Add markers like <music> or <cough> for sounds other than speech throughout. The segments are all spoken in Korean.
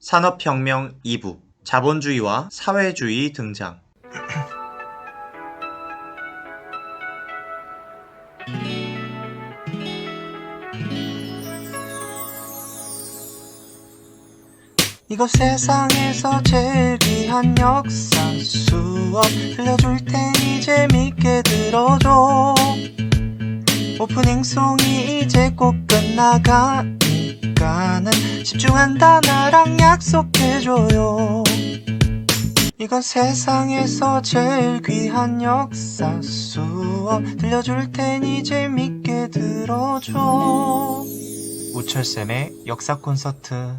산업혁명 2부 자본주의와 사회주의 등장. <clears throat> 이거 세상에서 제일 귀한 역사 수업 들려줄 테니 재밌게 들어줘. 오프닝 송이 이제 곧 끝나가 니까는 집중한다 나랑 약속해줘요 이건 세상에서 제일 귀한 역사 수업 들려줄 테니 재밌게 들어줘 우철쌤의 역사 콘서트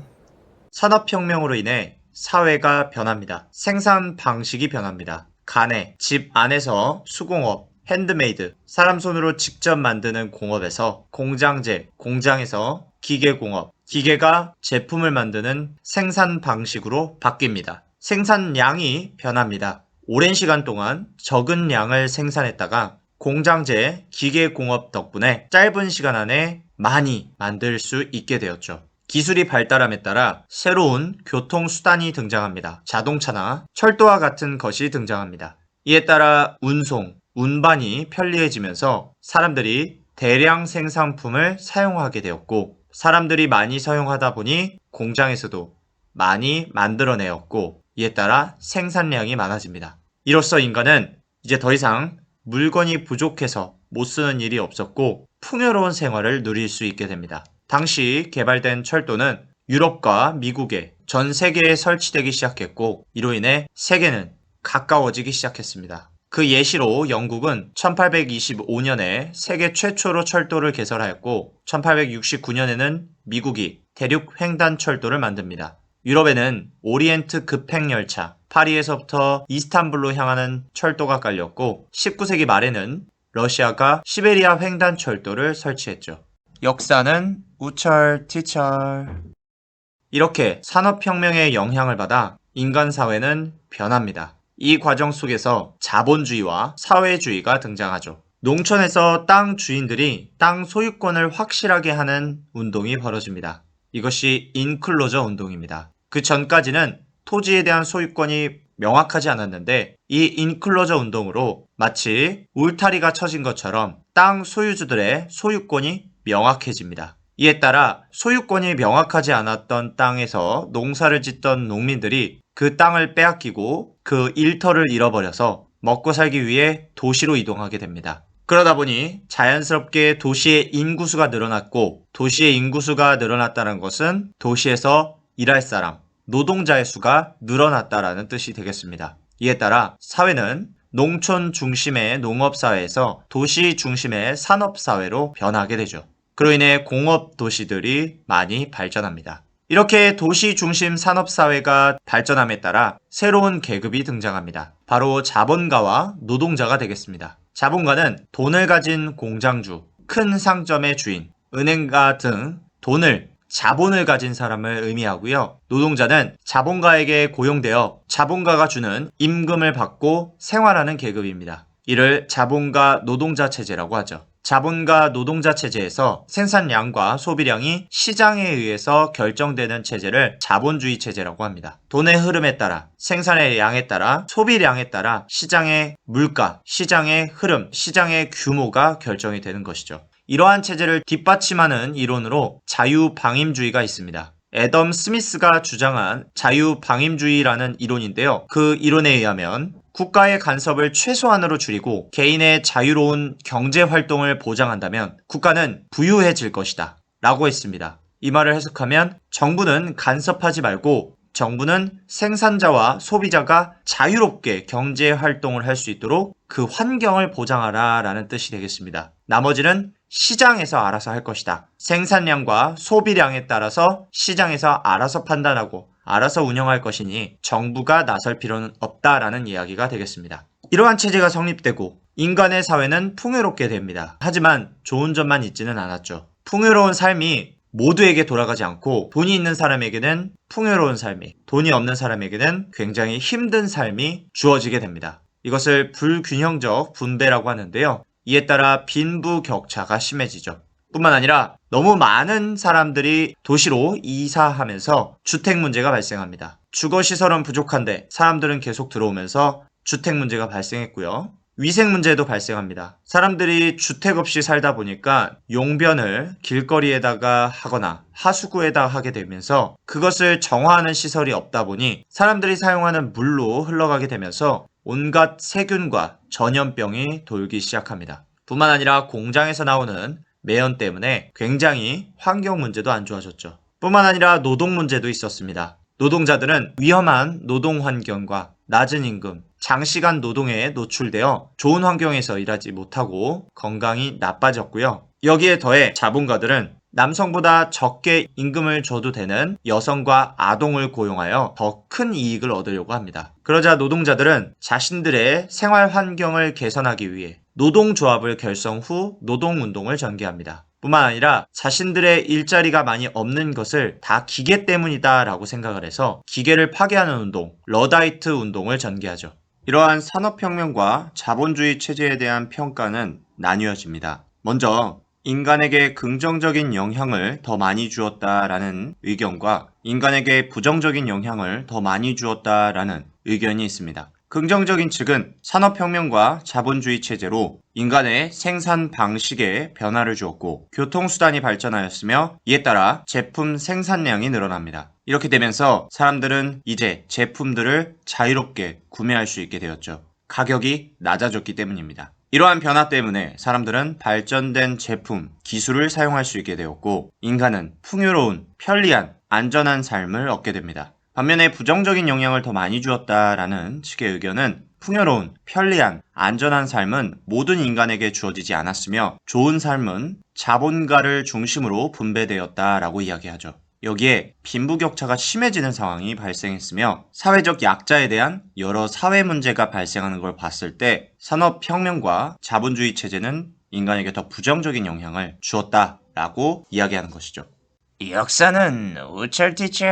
산업혁명으로 인해 사회가 변합니다. 생산 방식이 변합니다. 가내, 집 안에서 수공업, 핸드메이드, 사람 손으로 직접 만드는 공업에서 공장제, 공장에서 기계공업, 기계가 제품을 만드는 생산 방식으로 바뀝니다. 생산량이 변합니다. 오랜 시간 동안 적은 양을 생산했다가 공장제, 기계공업 덕분에 짧은 시간 안에 많이 만들 수 있게 되었죠. 기술이 발달함에 따라 새로운 교통수단이 등장합니다. 자동차나 철도와 같은 것이 등장합니다. 이에 따라 운송, 운반이 편리해지면서 사람들이 대량 생산품을 사용하게 되었고, 사람들이 많이 사용하다 보니 공장에서도 많이 만들어내었고, 이에 따라 생산량이 많아집니다. 이로써 인간은 이제 더 이상 물건이 부족해서 못 쓰는 일이 없었고, 풍요로운 생활을 누릴 수 있게 됩니다. 당시 개발된 철도는 유럽과 미국에 전 세계에 설치되기 시작했고 이로 인해 세계는 가까워지기 시작했습니다. 그 예시로 영국은 1825년에 세계 최초로 철도를 개설하였고 1869년에는 미국이 대륙 횡단 철도를 만듭니다. 유럽에는 오리엔트 급행열차, 파리에서부터 이스탄불로 향하는 철도가 깔렸고 19세기 말에는 러시아가 시베리아 횡단 철도를 설치했죠. 역사는 우철 티철. 이렇게 산업혁명의 영향을 받아 인간 사회는 변합니다. 이 과정 속에서 자본주의와 사회주의가 등장하죠. 농촌에서 땅 주인들이 땅 소유권을 확실하게 하는 운동이 벌어집니다. 이것이 인클로저 운동입니다. 그 전까지는 토지에 대한 소유권이 명확하지 않았는데 이 인클로저 운동으로 마치 울타리가 쳐진 것처럼 땅 소유주들의 소유권이 명확해집니다. 이에 따라 소유권이 명확하지 않았던 땅에서 농사를 짓던 농민들이 그 땅을 빼앗기고 그 일터를 잃어버려서 먹고 살기 위해 도시로 이동하게 됩니다. 그러다 보니 자연스럽게 도시의 인구수가 늘어났고 도시의 인구수가 늘어났다는 것은 도시에서 일할 사람, 노동자의 수가 늘어났다라는 뜻이 되겠습니다. 이에 따라 사회는 농촌 중심의 농업사회에서 도시 중심의 산업사회로 변하게 되죠. 그로 인해 공업 도시들이 많이 발전합니다. 이렇게 도시 중심 산업사회가 발전함에 따라 새로운 계급이 등장합니다. 바로 자본가와 노동자가 되겠습니다. 자본가는 돈을 가진 공장주, 큰 상점의 주인, 은행가 등 돈을 자본을 가진 사람을 의미하고요. 노동자는 자본가에게 고용되어 자본가가 주는 임금을 받고 생활하는 계급입니다. 이를 자본가 노동자 체제라고 하죠. 자본가 노동자 체제에서 생산량과 소비량이 시장에 의해서 결정되는 체제를 자본주의 체제라고 합니다. 돈의 흐름에 따라 생산의 양에 따라 소비량에 따라 시장의 물가, 시장의 흐름, 시장의 규모가 결정이 되는 것이죠. 이러한 체제를 뒷받침하는 이론으로 자유방임주의가 있습니다. 애덤 스미스가 주장한 자유방임주의라는 이론인데요. 그 이론에 의하면 국가의 간섭을 최소한으로 줄이고 개인의 자유로운 경제 활동을 보장한다면 국가는 부유해질 것이다. 라고 했습니다. 이 말을 해석하면 정부는 간섭하지 말고 정부는 생산자와 소비자가 자유롭게 경제 활동을 할 수 있도록 그 환경을 보장하라 라는 뜻이 되겠습니다. 나머지는 시장에서 알아서 할 것이다. 생산량과 소비량에 따라서 시장에서 알아서 판단하고 알아서 운영할 것이니 정부가 나설 필요는 없다라는 이야기가 되겠습니다. 이러한 체제가 성립되고 인간의 사회는 풍요롭게 됩니다. 하지만 좋은 점만 있지는 않았죠. 풍요로운 삶이 모두에게 돌아가지 않고 돈이 있는 사람에게는 풍요로운 삶이, 돈이 없는 사람에게는 굉장히 힘든 삶이 주어지게 됩니다. 이것을 불균형적 분배라고 하는데요. 이에 따라 빈부 격차가 심해지죠. 뿐만 아니라 너무 많은 사람들이 도시로 이사하면서 주택 문제가 발생합니다. 주거 시설은 부족한데 사람들은 계속 들어오면서 주택 문제가 발생했고요. 위생 문제도 발생합니다. 사람들이 주택 없이 살다 보니까 용변을 길거리에다가 하거나 하수구에다 하게 되면서 그것을 정화하는 시설이 없다 보니 사람들이 사용하는 물로 흘러가게 되면서 온갖 세균과 전염병이 돌기 시작합니다. 뿐만 아니라 공장에서 나오는 매연 때문에 굉장히 환경 문제도 안 좋아졌죠. 뿐만 아니라 노동 문제도 있었습니다. 노동자들은 위험한 노동 환경과 낮은 임금, 장시간 노동에 노출되어 좋은 환경에서 일하지 못하고 건강이 나빠졌고요. 여기에 더해 자본가들은 남성보다 적게 임금을 줘도 되는 여성과 아동을 고용하여 더 큰 이익을 얻으려고 합니다. 그러자 노동자들은 자신들의 생활 환경을 개선하기 위해 노동조합을 결성 후 노동운동을 전개합니다. 뿐만 아니라 자신들의 일자리가 많이 없는 것을 다 기계 때문이다 라고 생각을 해서 기계를 파괴하는 운동, 러다이트 운동을 전개하죠. 이러한 산업혁명과 자본주의 체제에 대한 평가는 나뉘어집니다. 먼저 인간에게 긍정적인 영향을 더 많이 주었다라는 의견과 인간에게 부정적인 영향을 더 많이 주었다라는 의견이 있습니다. 긍정적인 측은 산업혁명과 자본주의 체제로 인간의 생산 방식에 변화를 주었고 교통수단이 발전하였으며 이에 따라 제품 생산량이 늘어납니다. 이렇게 되면서 사람들은 이제 제품들을 자유롭게 구매할 수 있게 되었죠. 가격이 낮아졌기 때문입니다. 이러한 변화 때문에 사람들은 발전된 제품, 기술을 사용할 수 있게 되었고 인간은 풍요로운, 편리한, 안전한 삶을 얻게 됩니다. 반면에 부정적인 영향을 더 많이 주었다라는 측의 의견은 풍요로운, 편리한, 안전한 삶은 모든 인간에게 주어지지 않았으며 좋은 삶은 자본가를 중심으로 분배되었다라고 이야기하죠. 여기에 빈부격차가 심해지는 상황이 발생했으며 사회적 약자에 대한 여러 사회 문제가 발생하는 걸 봤을 때 산업혁명과 자본주의 체제는 인간에게 더 부정적인 영향을 주었다라고 이야기하는 것이죠. 역사는 우철 티처.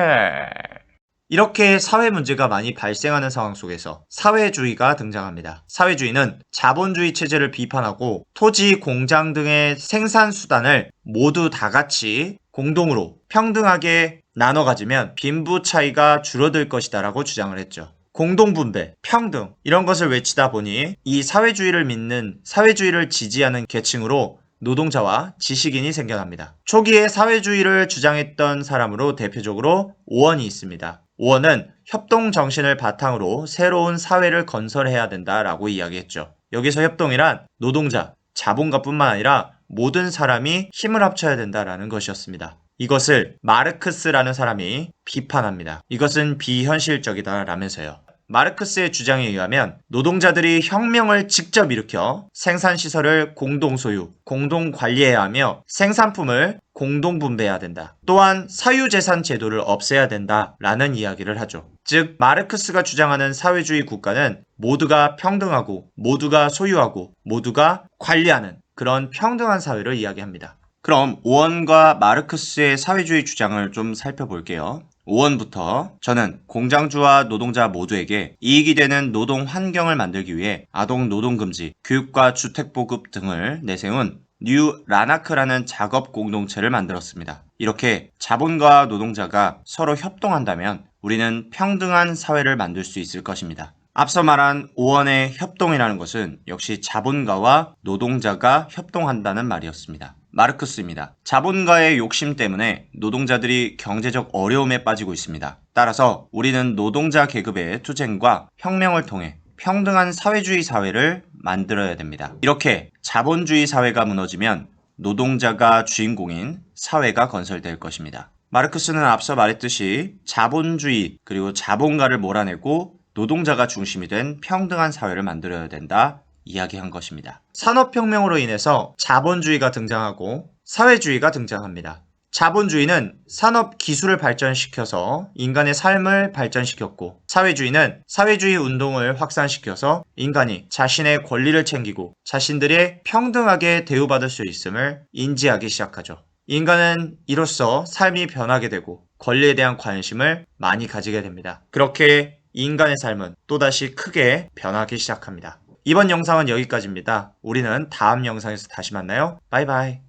이렇게 사회 문제가 많이 발생하는 상황 속에서 사회주의가 등장합니다. 사회주의는 자본주의 체제를 비판하고 토지, 공장 등의 생산 수단을 모두 다 같이 공동으로 평등하게 나눠 가지면 빈부 차이가 줄어들 것이다라고 주장을 했죠. 공동분배, 평등 이런 것을 외치다 보니 이 사회주의를 믿는 사회주의를 지지하는 계층으로 노동자와 지식인이 생겨납니다. 초기에 사회주의를 주장했던 사람으로 대표적으로 오원이 있습니다. 오원은 협동 정신을 바탕으로 새로운 사회를 건설해야 된다라고 이야기했죠. 여기서 협동이란 노동자, 자본가뿐만 아니라 모든 사람이 힘을 합쳐야 된다라는 것이었습니다. 이것을 마르크스라는 사람이 비판합니다. 이것은 비현실적이다라면서요. 마르크스의 주장에 의하면 노동자들이 혁명을 직접 일으켜 생산시설을 공동소유, 공동관리해야 하며 생산품을 공동분배해야 된다. 또한 사유재산 제도를 없애야 된다 라는 이야기를 하죠. 즉, 마르크스가 주장하는 사회주의 국가는 모두가 평등하고 모두가 소유하고 모두가 관리하는 그런 평등한 사회를 이야기합니다. 그럼 오원과 마르크스의 사회주의 주장을 좀 살펴볼게요. 5원부터 저는 공장주와 노동자 모두에게 이익이 되는 노동 환경을 만들기 위해 아동 노동 금지, 교육과 주택 보급 등을 내세운 뉴 라나크라는 작업 공동체를 만들었습니다. 이렇게 자본가와 노동자가 서로 협동한다면 우리는 평등한 사회를 만들 수 있을 것입니다. 앞서 말한 5원의 협동이라는 것은 역시 자본가와 노동자가 협동한다는 말이었습니다. 마르크스입니다. 자본가의 욕심 때문에 노동자들이 경제적 어려움에 빠지고 있습니다. 따라서 우리는 노동자 계급의 투쟁과 혁명을 통해 평등한 사회주의 사회를 만들어야 됩니다. 이렇게 자본주의 사회가 무너지면 노동자가 주인공인 사회가 건설될 것입니다. 마르크스는 앞서 말했듯이 자본주의 그리고 자본가를 몰아내고 노동자가 중심이 된 평등한 사회를 만들어야 된다 이야기한 것입니다. 산업혁명으로 인해서 자본주의가 등장하고 사회주의가 등장합니다. 자본주의는 산업 기술을 발전시켜서 인간의 삶을 발전시켰고 사회주의는 사회주의 운동을 확산시켜서 인간이 자신의 권리를 챙기고 자신들이 평등하게 대우받을 수 있음을 인지하기 시작하죠. 인간은 이로써 삶이 변하게 되고 권리에 대한 관심을 많이 가지게 됩니다. 그렇게 인간의 삶은 또다시 크게 변하기 시작합니다. 이번 영상은 여기까지입니다. 우리는 다음 영상에서 다시 만나요. 바이바이.